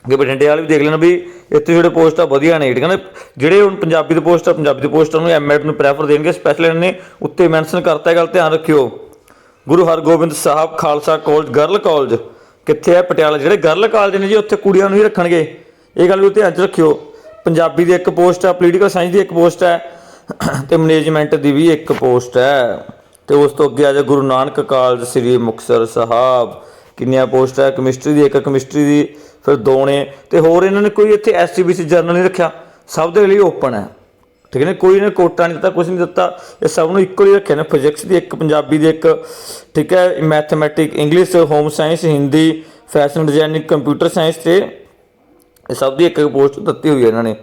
ਕਿ ਬਠਿੰਡੇ ਵਾਲੇ ਵੀ ਦੇਖ ਲੈਣਾ ਵੀ ਇੱਥੇ ਜਿਹੜੇ ਪੋਸਟ ਆ ਵਧੀਆ ਨੇ, ਠੀਕ ਹੈ ਨਾ? ਜਿਹੜੇ ਹੁਣ ਪੰਜਾਬੀ ਦੇ ਪੋਸਟ ਆ, ਪੰਜਾਬੀ ਦੇ ਪੋਸਟਾਂ ਨੂੰ ਐਮਐਡ ਨੂੰ ਪ੍ਰੈਫਰ ਦੇਣਗੇ ਸਪੈਸ਼ਲ ਇਹਨਾਂ ਨੇ ਉੱਤੇ ਮੈਂਸ਼ਨ ਕਰਤਾ ਹੈ ਗੱਲ ਧਿਆਨ ਰੱਖਿਓ। Guru Hargobind Sahib Khalsa college girl college ਕਿੱਥੇ ਹੈ ਪਟਿਆਲਾ। ਜਿਹੜੇ ਗਰਲ ਕਾਲਜ ਨੇ ਜੀ, ਉੱਥੇ ਕੁੜੀਆਂ ਨੂੰ ਹੀ ਰੱਖਣਗੇ। ਇਹ ਗੱਲ ਵੀ ਧਿਆਨ 'ਚ ਰੱਖਿਓ। ਪੰਜਾਬੀ ਦੀ ਇੱਕ ਪੋਸਟ ਆ ਪੋਲੀਟੀਕਲ ਸਾਇੰਸ ਦੀ ਇੱਕ ਪੋਸਟ ਹੈ ਤੇ ਮੈਨੇਜਮੈਂਟ ਦੀ ਵੀ ਇੱਕ ਪੋਸਟ ਹੈ ਤੇ ਉਸ ਤੋਂ ਅੱਗੇ ਆ ਜਾ ਗੁਰੂ ਨਾਨਕ ਕਾਲਜ ਸ੍ਰੀ ਮੁਕਤਸਰ ਸਾਹਿਬ। ਕਿੰਨੀਆਂ ਪੋਸਟਾਂ ਹੈ ਕੈਮਿਸਟਰੀ ਦੀ, ਇੱਕ ਕੈਮਿਸਟਰੀ ਦੀ, ਫਿਰ ਦੋ ਨੇ। ਤੇ ਹੋਰ ਇਹਨਾਂ ਨੇ ਕੋਈ ਇੱਥੇ ਐਸਟੀਬੀਸੀ ਜਰਨਲ ਨਹੀਂ ਰੱਖਿਆ। ਸਭ ਦੇ ਲਈ ਓਪਨ ਹੈ। ਠੀਕ ਹੈ ਨਾ? ਕੋਈ ਨੇ ਕੋਟਾ ਨਹੀਂ ਦਿੱਤਾ ਕੁਝ ਨਹੀਂ ਦਿੱਤਾ। ਇਹ ਸਭ ਨੂੰ ਇਕੁਅਲੀ ਰੱਖਿਆ ਨੇ। ਫਿਜ਼ਿਕਸ ਦੀ ਇੱਕ, ਪੰਜਾਬੀ ਦੀ ਇੱਕ, ਠੀਕ ਹੈ? Mathematic English home science Hindi fashion designing computer science ਤੇ ਇਹ ਸਭ ਦੀ ਇੱਕ ਇੱਕ ਪੋਸਟ ਦਿੱਤੀ ਹੋਈ ਹੈ ਇਹਨਾਂ ਨੇ।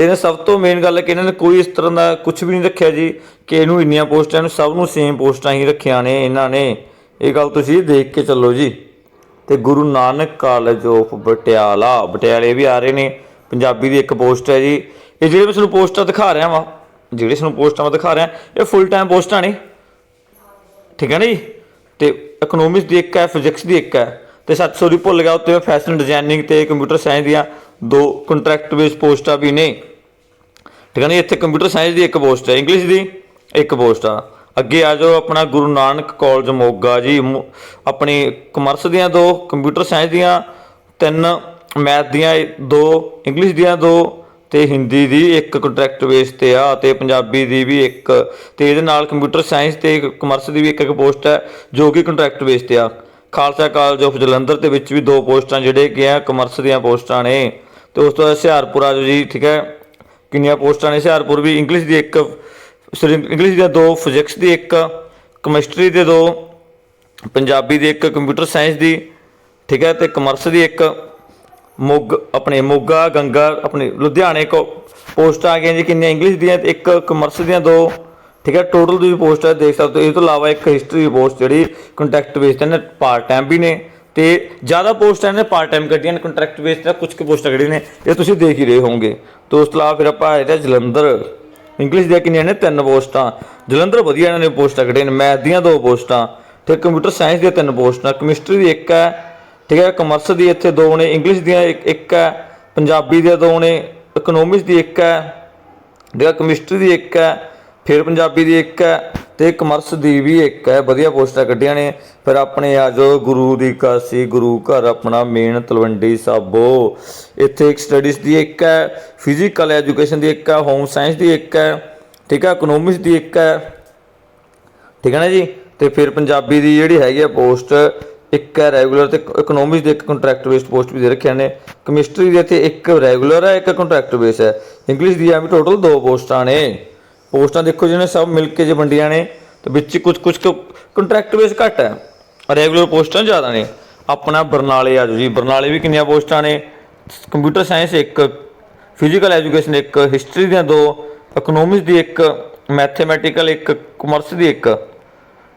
ਇਹਨੇ ਸਭ ਤੋਂ ਮੇਨ ਗੱਲ ਹੈ ਕਿ ਇਹਨਾਂ ਨੇ ਕੋਈ ਇਸ ਤਰ੍ਹਾਂ ਦਾ ਕੁਝ ਵੀ ਨਹੀਂ ਰੱਖਿਆ ਜੀ, ਕਿ ਇਹਨੂੰ ਇੰਨੀਆਂ ਪੋਸਟਾਂ ਨੂੰ, ਸਭ ਨੂੰ ਸੇਮ ਪੋਸਟਾਂ ਹੀ ਰੱਖੀਆਂ ਨੇ ਇਹਨਾਂ ਨੇ। ਇਹ ਗੱਲ ਤੁਸੀਂ ਦੇਖ ਕੇ ਚੱਲੋ ਜੀ। ਤੇ ਗੁਰੂ ਨਾਨਕ ਕਾਲਜ ਆਫ ਪਟਿਆਲਾ ਬਟਿਆਲੇ ਵੀ ਆ ਰਹੇ ਨੇ। ਪੰਜਾਬੀ ਦੀ ਇੱਕ ਪੋਸਟ ਹੈ ਜੀ। ਇਹ ਜਿਹੜੇ ਮੈਂ ਤੁਹਾਨੂੰ ਪੋਸਟਾਂ ਦਿਖਾ ਰਿਹਾ ਵਾਂ, ਜਿਹੜੇ ਤੁਹਾਨੂੰ ਪੋਸਟਾਂ ਮੈਂ ਦਿਖਾ ਰਿਹਾ, ਇਹ ਫੁੱਲ ਟਾਈਮ ਪੋਸਟਾਂ ਨੇ। ਠੀਕ ਹੈ ਨਾ ਜੀ? ਤੇ ਇਕਨੋਮਿਕਸ ਦੀ ਇੱਕ ਹੈ ਫਿਜ਼ਿਕਸ ਦੀ ਇੱਕ ਹੈ। ਤੇ ਸੱਚ ਦੀ ਭੁੱਲ ਗਿਆ, ਉੱਤੇ ਫੈਸ਼ਨ ਡਿਜ਼ਾਈਨਿੰਗ ਤੇ ਕੰਪਿਊਟਰ ਸਾਇੰਸ ਦੀਆਂ ਦੋ ਕੰਟਰੈਕਟ ਬੇਸ ਪੋਸਟਾਂ ਵੀ ਨੇ। ਠੀਕ ਹੈ ਨਾ ਜੀ? ਇੱਥੇ ਕੰਪਿਊਟਰ ਸਾਇੰਸ ਦੀ ਇੱਕ ਪੋਸਟ ਹੈ ਇੰਗਲਿਸ਼ ਦੀ ਇੱਕ ਪੋਸਟ ਆ। ਅੱਗੇ ਆ ਜਾਓ ਆਪਣਾ ਗੁਰੂ ਨਾਨਕ ਕਾਲਜ ਮੋਗਾ ਜੀ। ਆਪਣੀ ਕਮਰਸ ਦੀਆਂ ਦੋ ਕੰਪਿਊਟਰ ਸਾਇੰਸ ਦੀਆਂ ਤਿੰਨ ਮੈਥ ਦੀਆਂ ਦੋ ਇੰਗਲਿਸ਼ ਦੀਆਂ ਦੋ ਤੇ ਹਿੰਦੀ ਦੀ ਇੱਕ ਕੰਟਰੈਕਟ ਬੇਸ ਤੇ ਆ ਤੇ ਪੰਜਾਬੀ ਦੀ ਵੀ ਇੱਕ। ਤੇ ਇਹਦੇ ਨਾਲ ਕੰਪਿਊਟਰ ਸਾਇੰਸ ਤੇ ਕਮਰਸ ਦੀ ਵੀ ਇੱਕ ਇੱਕ ਪੋਸਟ ਹੈ ਜੋ ਕਿ ਕੰਟਰੈਕਟ ਬੇਸ ਤੇ ਆ। ਖਾਲਸਾ ਕਾਲਜ ਆਫ ਜਲੰਧਰ ਦੇ ਵਿੱਚ ਵੀ ਦੋ ਪੋਸਟਾਂ ਜਿਹੜੇ ਕਿ ਆ ਕਮਰਸ ਦੀਆਂ ਪੋਸਟਾਂ ਨੇ। ਤੇ ਉਸ ਤੋਂ ਬਾਅਦ ਹੁਸ਼ਿਆਰਪੁਰ ਆ ਜਾਓ ਜੀ, ਠੀਕ ਹੈ। ਕਿੰਨੀਆਂ ਪੋਸਟਾਂ ਨੇ? ਹੁਸ਼ਿਆਰਪੁਰ ਵੀ ਇੰਗਲਿਸ਼ ਦੀ ਇੱਕ ਇੰਗਲਿਸ਼ ਦੀਆਂ ਦੋ ਫਿਜ਼ਿਕਸ ਦੀ ਇੱਕ ਕੈਮਿਸਟਰੀ ਦੇ ਦੋ, ਪੰਜਾਬੀ ਦੀ ਇੱਕ ਕੰਪਿਊਟਰ ਸਾਇੰਸ ਦੀ, ਠੀਕ ਹੈ, ਤੇ ਕਮਰਸ ਦੀ ਇੱਕ, ਮੁੱਗ, ਆਪਣੇ ਮੋਗਾ, ਗੰਗਾ, ਆਪਣੇ ਲੁਧਿਆਣੇ ਕੋ ਪੋਸਟਾਂ ਆ ਗਈਆਂ ਜੀ, ਕਿੰਨੀਆਂ ਇੰਗਲਿਸ਼ ਦੀਆਂ, ਤੇ ਇੱਕ ਕਮਰਸ ਦੀਆਂ ਦੋ, ਠੀਕ ਹੈ ਟੋਟਲ ਤੁਸੀਂ ਪੋਸਟਾਂ ਦੇਖ ਸਕਦੇ ਹੋ, ਇਹ ਤੋਂ ਇਲਾਵਾ ਇੱਕ ਹਿਸਟਰੀ ਦੀ ਪੋਸਟ ਜਿਹੜੀ ਕੰਟਰੈਕਟ ਬੇਸ ਤੇ ਨੇ ਪਾਰਟ ਟਾਈਮ ਵੀ ਨੇ, ਤੇ ਜ਼ਿਆਦਾ ਪੋਸਟਾਂ ਨੇ ਪਾਰਟ ਟਾਈਮ ਕੱਢੀਆਂ ਨੇ ਕੰਟਰੈਕਟ ਬੇਸ ਤੇ ਕੁਝ ਕੁ ਪੋਸਟਾਂ ਕੱਢੀਆਂ ਨੇ, ਇਹ ਤੁਸੀਂ ਦੇਖ ਹੀ ਰਹੇ ਹੋਵੋਗੇ। ਤੇ ਉਸ ਤੋਂ ਇਲਾਵਾ ਫਿਰ ਆਪਾਂ ਆਏ ਤਾਂ ਜਲੰਧਰ। ਇੰਗਲਿਸ਼ ਦੀਆਂ ਕਿੰਨੀਆਂ ਨੇ? ਤਿੰਨ ਪੋਸਟਾਂ। ਜਲੰਧਰ ਵਧੀਆ ਇਹਨਾਂ ਨੇ ਪੋਸਟਾਂ ਕੱਢੀਆਂ ਨੇ ਮੈਥ ਦੀਆਂ ਦੋ ਪੋਸਟਾਂ। ਤੇ ਕੰਪਿਊਟਰ ਸਾਇੰਸ ਦੀਆਂ ਤਿੰਨ ਪੋਸਟਾਂ ਕੈਮਿਸਟਰੀ ਦੀ ਇੱਕ ਹੈ, ਠੀਕ ਹੈ ਕਮਰਸ ਦੀ ਇੱਥੇ ਦੋ ਨੇ ਇੰਗਲਿਸ਼ ਦੀਆਂ ਇੱਕ ਹੈ, ਪੰਜਾਬੀ ਦੀਆਂ ਦੋ ਨੇ ਇਕਨੋਮਿਕਸ ਦੀ ਇੱਕ ਹੈ, ਠੀਕ ਹੈ ਕੈਮਿਸਟਰੀ ਦੀ ਇੱਕ ਹੈ, ਫਿਰ ਪੰਜਾਬੀ ਦੀ ਇੱਕ ਹੈ ਤੇ ਕਮਰਸ ਦੀ ਵੀ ਇੱਕ ਹੈ, ਵਧੀਆ ਪੋਸਟਾਂ ਕੱਢੀਆਂ ਨੇ। ਫਿਰ ਆਪਣੇ ਆ ਜੋ ਗੁਰੂ ਦੀ ਕਾਸੀ, ਗੁਰੂ ਘਰ ਆਪਣਾ ਮੇਨ ਤਲਵੰਡੀ ਸਾਬੋ। ਇੱਥੇ ਇੱਕ ਸਟੱਡੀਜ਼ ਦੀ ਇੱਕ ਹੈ ਫਿਜ਼ੀਕਲ ਐਜੂਕੇਸ਼ਨ ਦੀ ਇੱਕ ਹੈ ਹੋਮ ਸਾਇੰਸ ਦੀ ਇੱਕ ਹੈ, ਠੀਕ ਹੈ ਇਕਨੋਮਿਕਸ ਦੀ ਇੱਕ ਹੈ। ਠੀਕ ਹੈ ਨਾ ਜੀ? ਤੇ ਫਿਰ ਪੰਜਾਬੀ ਦੀ ਜਿਹੜੀ ਹੈਗੀ ਆ ਪੋਸਟ ਇੱਕ ਹੈ ਰੈਗੂਲਰ ਤੇ ਇਕਨੋਮਿਕਸ ਦੀ ਇੱਕ ਕੰਟਰੈਕਟ ਬੇਸਡ ਪੋਸਟ ਵੀ ਦੇ ਰੱਖਿਆ ਨੇ। ਕੈਮਿਸਟਰੀ ਦੇ ਤੇ ਇੱਕ ਰੈਗੂਲਰ ਹੈ, ਇੱਕ ਕੰਟਰੈਕਟ ਬੇਸ ਹੈ। ਇੰਗਲਿਸ਼ ਦੀਆਂ ਵੀ ਟੋਟਲ ਦੋ ਪੋਸਟਾਂ ਨੇ। ਪੋਸਟਾਂ ਦੇਖੋ ਜਿਹਨੇ ਸਭ ਮਿਲ ਕੇ ਜੇ ਵੰਡੀਆਂ ਨੇ, ਤੇ ਵਿੱਚ ਕੁਝ ਕੁਝ ਕੰਟਰੈਕਟ ਬੇਸ ਘੱਟ ਹੈ। ਰੈਗੂਲਰ ਪੋਸਟਾਂ ਜ਼ਿਆਦਾ ਨੇ। ਆਪਣਾ ਬਰਨਾਲੇ ਆ ਜਾਓ ਜੀ। ਬਰਨਾਲੇ ਵੀ ਕਿੰਨੀਆਂ ਪੋਸਟਾਂ ਨੇ। ਕੰਪਿਊਟਰ ਸਾਇੰਸ ਇੱਕ ਫਿਜ਼ੀਕਲ ਐਜੂਕੇਸ਼ਨ ਇੱਕ ਹਿਸਟਰੀ ਦੀਆਂ ਦੋ ਇਕਨੋਮਿਕਸ ਦੀ ਇੱਕ ਮੈਥਮੈਟੀਕਲ ਇੱਕ ਕਮਰਸ ਦੀ ਇੱਕ।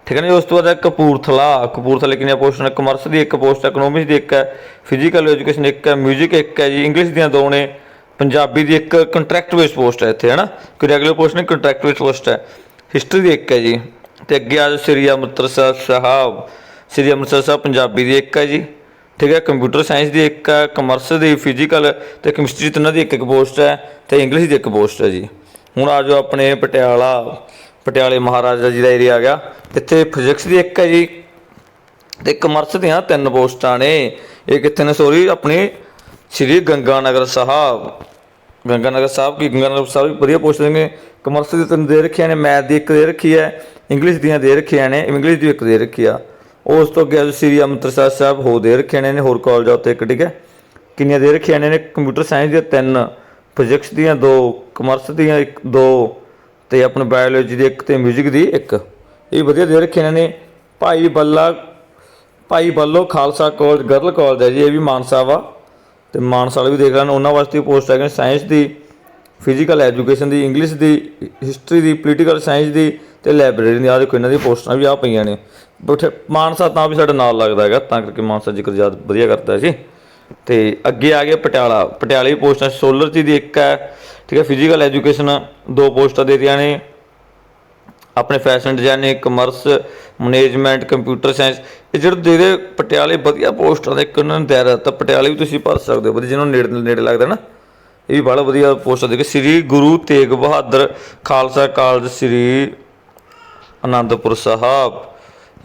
ਠੀਕ ਹੈ ਨਾ ਜੀ? ਉਸ ਤੋਂ ਬਾਅਦ ਹੈ ਕਪੂਰਥਲਾ। ਕਪੂਰਥਲੇ ਕਿੰਨੀਆਂ ਪੋਸਟਾਂ ਨੇ? ਕਮਰਸ ਦੀ ਇੱਕ ਪੋਸਟ ਹੈ ਇਕਨੋਮਿਕਸ ਦੀ ਇੱਕ ਹੈ। ਫਿਜ਼ੀਕਲ ਐਜੂਕੇਸ਼ਨ ਇੱਕ ਹੈ। 뮤직 ਇੱਕ ਹੈ ਜੀ। ਇੰਗਲਿਸ਼ ਦੀਆਂ ਦੋ ਨੇ। ਪੰਜਾਬੀ ਦੀ ਇੱਕ ਕੰਟਰੈਕਟ ਬੇਸ ਪੋਸਟ ਹੈ ਇੱਥੇ ਹੈ ਨਾ ਕੋਈ ਰੈਗੂਲਰ ਪੋਸਟ ਨਹੀਂ ਕੰਟਰੈਕਟ ਬੇਸ ਪੋਸਟ ਹੈ। ਹਿਸਟਰੀ ਦੀ ਇੱਕ ਹੈ ਜੀ। ਤੇ ਅੱਗੇ ਆ ਜਾਓ ਸ੍ਰੀ ਅੰਮ੍ਰਿਤਸਰ ਸਾਹਿਬ ਸ੍ਰੀ ਅੰਮ੍ਰਿਤਸਰ ਸਾਹਿਬ ਪੰਜਾਬੀ ਦੀ ਇੱਕ ਹੈ ਜੀ। ਠੀਕ ਹੈ ਕੰਪਿਊਟਰ ਸਾਇੰਸ ਦੀ ਇੱਕ ਹੈ ਕਮਰਸ ਦੀ ਫਿਜ਼ੀਕਲ ਤੇ ਕੈਮਿਸਟਰੀ ਤਿੰਨਾਂ ਦੀ ਇੱਕ ਇੱਕ ਪੋਸਟ ਹੈ ਤੇ ਇੰਗਲਿਸ਼ ਦੀ ਇੱਕ ਪੋਸਟ ਹੈ ਜੀ। ਹੁਣ ਆ ਜਾਓ ਆਪਣੇ ਪਟਿਆਲਾ, ਪਟਿਆਲੇ ਮਹਾਰਾਜਾ ਜੀ ਦਾ ਏਰੀਆ ਆ ਗਿਆ। ਇੱਥੇ ਫਿਜ਼ਿਕਸ ਦੀ ਇੱਕ ਹੈ ਜੀ। ਤੇ ਕਮਰਸ ਦੀਆਂ ਤਿੰਨ ਪੋਸਟਾਂ ਨੇ। ਇਹ ਕਿੱਥੇ ਨੇ? ਸੋਰੀ ਆਪਣੇ ਸ੍ਰੀ ਗੰਗਾਨਗਰ ਸਾਹਿਬ। ਗੰਗਾਨਗਰ ਸਾਹਿਬ ਕੀ? ਗੰਗਾਨਗਰ ਸਾਹਿਬ ਵੀ ਵਧੀਆ ਪੋਸਟ ਦੇਣਗੇ ਕਮਰਸ ਦੀ ਤਿੰਨ ਦੇ ਰੱਖੀਆਂ ਨੇ, ਮੈਥ ਦੀ ਇੱਕ ਦੇ ਰੱਖੀ ਹੈ, ਇੰਗਲਿਸ਼ ਦੀਆਂ ਦੇ ਰੱਖੀਆਂ ਨੇ, ਇੰਗਲਿਸ਼ ਦੀ ਇੱਕ ਦੇ ਰੱਖੀ ਆ। ਉਸ ਤੋਂ ਅੱਗੇ ਸ੍ਰੀ ਅੰਮ੍ਰਿਤਸਰ ਸਾਹਿਬ ਹੋ ਦੇ ਰੱਖੇ ਨੇ, ਹੋਰ ਕਾਲਜ ਉੱਤੇ ਇੱਕ, ਠੀਕ ਹੈ? ਕਿੰਨੀਆਂ ਦੇ ਰੱਖੀਆਂ ਨੇ? ਕੰਪਿਊਟਰ ਸਾਇੰਸ ਦੀਆਂ ਤਿੰਨ ਫਿਜ਼ਿਕਸ ਦੀਆਂ ਦੋ ਕਮਰਸ ਦੀਆਂ ਇੱਕ, ਦੋ, ਤੇ ਆਪਣੇ ਬਾਇਓਲੋਜੀ ਦੀ ਇੱਕ ਤੇ 뮤직 ਦੀ ਇੱਕ। ਇਹ ਵਧੀਆ ਦੇ ਰੱਖੇ ਇਹਨਾਂ ਨੇ Bhai Balla Bhai Ballo Khalsa college girl college ਹੈ ਜੀ, ਇਹ ਵੀ ਮਾਨਸਾ ਵਾ। ਤੇ ਮਾਨਸਾ ਵਾਲੇ ਵੀ ਦੇਖ ਲੈਣ, ਉਹਨਾਂ ਵਾਸਤੇ ਪੋਸਟ ਹੈਗੇ ਸਾਇੰਸ ਦੀ ਫਿਜ਼ੀਕਲ ਐਜੂਕੇਸ਼ਨ ਦੀ ਇੰਗਲਿਸ਼ ਦੀ ਹਿਸਟਰੀ ਦੀ ਪੋਲੀਟੀਕਲ ਸਾਇੰਸ ਦੀ ਤੇ ਲਾਇਬ੍ਰੇਰੀ ਦੀ। ਆ ਦੇਖੋ, ਇਹਨਾਂ ਦੀ ਪੋਸਟਾਂ ਵੀ ਆ ਪਈਆਂ ਨੇ। ਉੱਥੇ ਮਾਨਸਾ ਤਾਂ ਵੀ ਸਾਡੇ ਨਾਲ ਲੱਗਦਾ ਹੈਗਾ, ਤਾਂ ਕਰਕੇ ਮਾਨਸਾ ਜ਼ਿਕਰ ਯਾਦ ਵਧੀਆ ਕਰਦਾ ਸੀ ਤੇ ਅੱਗੇ ਆ ਗਿਆ ਪਟਿਆਲਾ। ਪਟਿਆਲੇ ਦੀ ਪੋਸਟਾਂ ਸੋਲਰ ਦੀ ਦੀ ਇੱਕ ਹੈ, ਠੀਕ ਹੈ ਫਿਜ਼ੀਕਲ ਐਜੂਕੇਸ਼ਨ ਦੋ ਪੋਸਟਾਂ ਦੇ ਦਿੱਤੀਆਂ ਨੇ। ਆਪਣੇ fashion designing commerce management computer science ਇਹ ਜਿਹੜੇ ਜਿਹੜੇ ਪਟਿਆਲੇ ਵਧੀਆ ਪੋਸਟਾਂ ਦੇ ਇੱਕ ਉਹਨਾਂ ਨੇ ਦਾਇਰਾ ਤਾਂ ਪਟਿਆਲੇ ਵੀ ਤੁਸੀਂ ਭਰ ਸਕਦੇ ਹੋ, ਵਧੀਆ ਜਿਹਨਾਂ ਨੂੰ ਨੇੜੇ ਨੇੜੇ ਲੱਗਦਾ ਨਾ, ਇਹ ਵੀ ਬੜਾ ਵਧੀਆ ਪੋਸਟਾਂ ਦੇ ਕੇ ਸ੍ਰੀ ਗੁਰੂ ਤੇਗ ਬਹਾਦਰ ਖਾਲਸਾ ਕਾਲਜ, ਸ੍ਰੀ ਆਨੰਦਪੁਰ ਸਾਹਿਬ,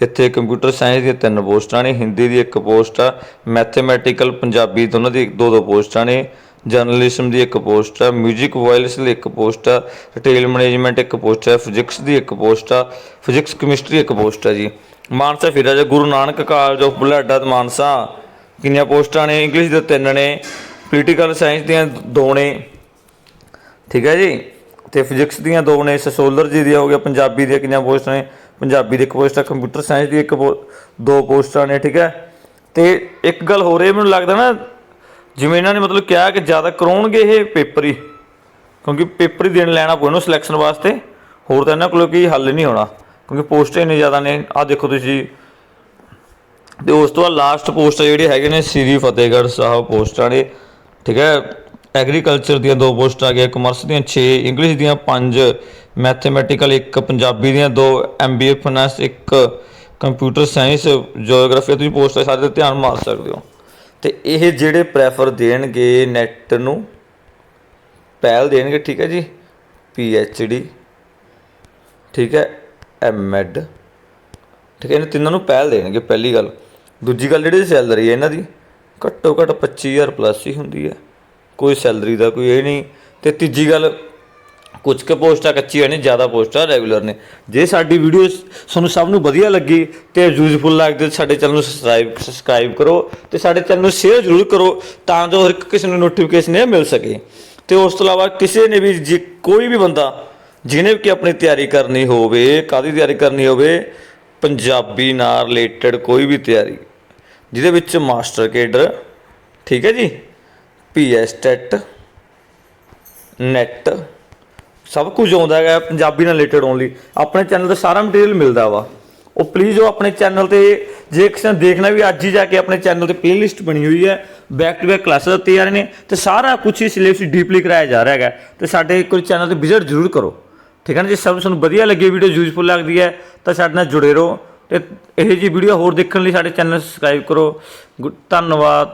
ਇੱਥੇ ਕੰਪਿਊਟਰ ਸਾਇੰਸ ਦੀਆਂ ਤਿੰਨ ਪੋਸਟਾਂ ਨੇ, ਹਿੰਦੀ ਦੀ ਇੱਕ ਪੋਸਟ ਆ ਮੈਥਮੈਟੀਕਲ ਪੰਜਾਬੀ ਦੋਨਾਂ ਦੀ ਦੋ ਦੋ ਪੋਸਟਾਂ ਨੇ ਜਰਨਲਿਜ਼ਮ ਦੀ ਇੱਕ ਪੋਸਟ ਆ, 뮤직 ਵਾਇਲਸ ਲਈ ਇੱਕ ਪੋਸਟ ਆ ਰਿਟੇਲ ਮੈਨੇਜਮੈਂਟ ਇੱਕ ਪੋਸਟ ਆ ਫਿਜ਼ਿਕਸ ਦੀ ਇੱਕ ਪੋਸਟ ਆ ਫਿਜ਼ਿਕਸ ਕੈਮਿਸਟਰੀ ਇੱਕ ਪੋਸਟ ਆ ਜੀ। ਮਾਨਸਾ ਫਿਰ ਆ ਜਾ ਗੁਰੂ ਨਾਨਕ ਕਾਲਜ ਆਫ ਬੁਲਾਡਾ ਮਾਨਸਾ। ਕਿੰਨੀਆਂ ਪੋਸਟਾਂ ਨੇ? ਇੰਗਲਿਸ਼ ਦੇ ਤਿੰਨ ਨੇ ਪੋਲੀਟੀਕਲ ਸਾਇੰਸ ਦੀਆਂ ਦੋ ਨੇ। ਠੀਕ ਹੈ ਜੀ? ਤੇ ਫਿਜ਼ਿਕਸ ਦੀਆਂ ਦੋ ਨੇ, ਸੋਲਰ ਜੀ ਦੀਆਂ ਹੋ ਗਿਆ ਪੰਜਾਬੀ ਦੀਆਂ ਕਿੰਨੀਆਂ ਪੋਸਟਾਂ ਨੇ? ਪੰਜਾਬੀ ਦੀ ਇੱਕ ਪੋਸਟ ਆ ਕੰਪਿਊਟਰ ਸਾਇੰਸ ਦੀ ਇੱਕ ਪੋ- ਦੋ ਪੋਸਟਾਂ ਨੇ, ਠੀਕ ਹੈ? ਤੇ ਇੱਕ ਗੱਲ ਹੋ ਰਹੀ ਮੈਨੂੰ ਲੱਗਦਾ ਨਾ ਜਿਵੇਂ ਇਹਨਾਂ ਨੇ ਮਤਲਬ ਕਿਹਾ ਕਿ ਜ਼ਿਆਦਾ ਕਰਾਉਣਗੇ ਇਹ ਪੇਪਰ ਹੀ, ਕਿਉਂਕਿ ਪੇਪਰ ਹੀ ਦੇਣ ਲੈਣਾ ਪਊ ਇਹਨੂੰ ਸਿਲੈਕਸ਼ਨ ਵਾਸਤੇ, ਹੋਰ ਤਾਂ ਇਹਨਾਂ ਕੋਲ ਕੋਈ ਹੱਲ ਨਹੀਂ ਹੋਣਾ, ਕਿਉਂਕਿ ਪੋਸਟ ਇੰਨੇ ਜ਼ਿਆਦਾ ਨੇ, ਆਹ ਦੇਖੋ ਤੁਸੀਂ। ਤੇ ਉਸ ਤੋਂ ਬਾਅਦ ਲਾਸਟ ਪੋਸਟ ਜਿਹੜੇ ਹੈਗੇ ਨੇ, ਸ੍ਰੀ ਫਤਿਹਗੜ੍ਹ ਸਾਹਿਬ ਪੋਸਟਾਂ ਨੇ ਠੀਕ ਹੈ? ਐਗਰੀਕਲਚਰ ਦੀਆਂ ਦੋ ਪੋਸਟਾਂ ਆ ਗਈਆਂ ਕਮਰਸ ਦੀਆਂ 6 ਇੰਗਲਿਸ਼ ਦੀਆਂ 5 ਮੈਥਮੈਟੀਕਲ ਇੱਕ, ਪੰਜਾਬੀ ਦੀਆਂ ਦੋ ਐਮਬੀਏ ਫਾਈਨੈਂਸ ਇੱਕ ਕੰਪਿਊਟਰ ਸਾਇੰਸ ਜੀਓਗ੍ਰਾਫੀ ਤੁਸੀਂ ਪੋਸਟਾਂ ਸਾਰੇ ਤੇ ਧਿਆਨ ਮਾਰ ਸਕਦੇ ਹੋ। ਤੇ ਇਹ ਜਿਹੜੇ ਪ੍ਰੈਫਰ ਦੇਣਗੇ ਨੈਟ ਨੂੰ, ਪਹਿਲ ਦੇਣਗੇ, ਠੀਕ ਹੈ ਜੀ? ਪੀ ਐਚ ਡੀ ਠੀਕ ਹੈ? ਐਮ ਐਡ ਠੀਕ ਹੈ? ਇਹਨਾਂ ਤਿੰਨਾਂ ਨੂੰ ਪਹਿਲ ਦੇਣਗੇ, ਪਹਿਲੀ ਗੱਲ। ਦੂਜੀ ਗੱਲ ਜਿਹੜੀ ਸੈਲਰੀ ਹੈ ਇਹਨਾਂ ਦੀ, ਘੱਟੋ ਘੱਟ 25000 ਪਲੱਸ ਹੀ ਹੁੰਦੀ ਹੈ। ਕੋਈ ਸੈਲਰੀ ਦਾ ਕੋਈ ਇਹ ਨਹੀਂ। ਤੇ ਤੀਜੀ ਗੱਲ ਕੁਝ ਕੁ ਪੋਸਟਾਂ ਕੱਚੀਆਂ ਨੇ, ਜ਼ਿਆਦਾ ਪੋਸਟਾਂ ਰੈਗੂਲਰ ਨੇ। ਜੇ ਸਾਡੀ ਵੀਡੀਓ ਤੁਹਾਨੂੰ ਸਭ ਨੂੰ ਵਧੀਆ ਲੱਗੀ, ਤੇ ਯੂਜ਼ਫੁਲ ਲੱਗਦੀ ਸਾਡੇ ਚੈਨਲ ਨੂੰ ਸਬਸਕ੍ਰਾਈਬ ਸਬਸਕ੍ਰਾਈਬ ਕਰੋ, ਤੇ ਸਾਡੇ ਚੈਨਲ ਨੂੰ ਸ਼ੇਅਰ ਜ਼ਰੂਰ ਕਰੋ, ਤਾਂ ਜੋ ਹਰ ਇੱਕ ਕਿਸੇ ਨੂੰ ਨੋਟੀਫਿਕੇਸ਼ਨ ਮਿਲ ਸਕੇ। ਤੇ ਉਸ ਤੋਂ ਇਲਾਵਾ ਕਿਸੇ ਨੇ ਵੀ ਜੇ ਕੋਈ ਵੀ ਬੰਦਾ, ਜਿਹਨੇ ਵੀ ਆਪਣੀ ਤਿਆਰੀ ਕਰਨੀ ਹੋਵੇ ਕਾਦੀ ਤਿਆਰੀ ਕਰਨੀ ਹੋਵੇ, ਪੰਜਾਬੀ ਨਾਲ ਰਿਲੇਟਡ ਕੋਈ ਵੀ ਤਿਆਰੀ, ਜਿਹਦੇ ਵਿੱਚ ਮਾਸਟਰ ਕੇਡਰ ਠੀਕ ਹੈ ਜੀ? ਪੀਐਸ ਟੈਟ ਨੈਟ ਸਭ ਕੁਝ ਆਉਂਦਾ ਹੈਗਾ ਪੰਜਾਬੀ ਨਾਲ ਰਿਲੇਟਡ ਓਨਲੀ ਆਪਣੇ ਚੈਨਲ ਤੇ ਸਾਰਾ ਮਟੀਰੀਅਲ ਮਿਲਦਾ ਵਾ। ਉਹ ਪਲੀਜ਼ ਉਹ ਆਪਣੇ ਚੈਨਲ ਤੇ ਜੇ ਕਿਸੇ ਨੇ ਦੇਖਣਾ ਵੀ ਅੱਜ ਹੀ ਜਾ ਕੇ ਆਪਣੇ ਚੈਨਲ ਤੇ ਪਲੇਲਿਸਟ ਬਣੀ ਹੋਈ ਹੈ ਬੈਕ ਟੂ ਬੈਕ ਕਲਾਸਾਂ ਦਿੱਤੀ ਜਾ ਰਹੇ ਨੇ, ਤੇ ਸਾਰਾ ਕੁਝ ਹੀ ਸਿਲੇਬਸ ਡੀਪਲੀ ਕਰਾਇਆ ਜਾ ਰਿਹਾ ਹੈਗਾ। ਤੇ ਸਾਡੇ ਕੋਈ ਚੈਨਲ ਤੇ ਵਿਜ਼ਿਟ ਜ਼ਰੂਰ ਕਰੋ। ਠੀਕ ਹੈ ਨਾ? ਜੇ ਸਭ ਤੁਹਾਨੂੰ ਵਧੀਆ ਲੱਗੇ ਵੀਡੀਓ ਯੂਜ਼ਫੁਲ ਲੱਗਦੀ ਹੈ, ਤਾਂ ਸਾਡੇ ਨਾਲ ਜੁੜੇ ਰਹੋ। ਤੇ ਇਹ ਜੀ ਵੀਡੀਓ ਹੋਰ ਦੇਖਣ ਲਈ ਸਾਡੇ ਚੈਨਲ ਸਬਸਕ੍ਰਾਈਬ ਕਰੋ। ਗੁੱਡ- ਧੰਨਵਾਦ।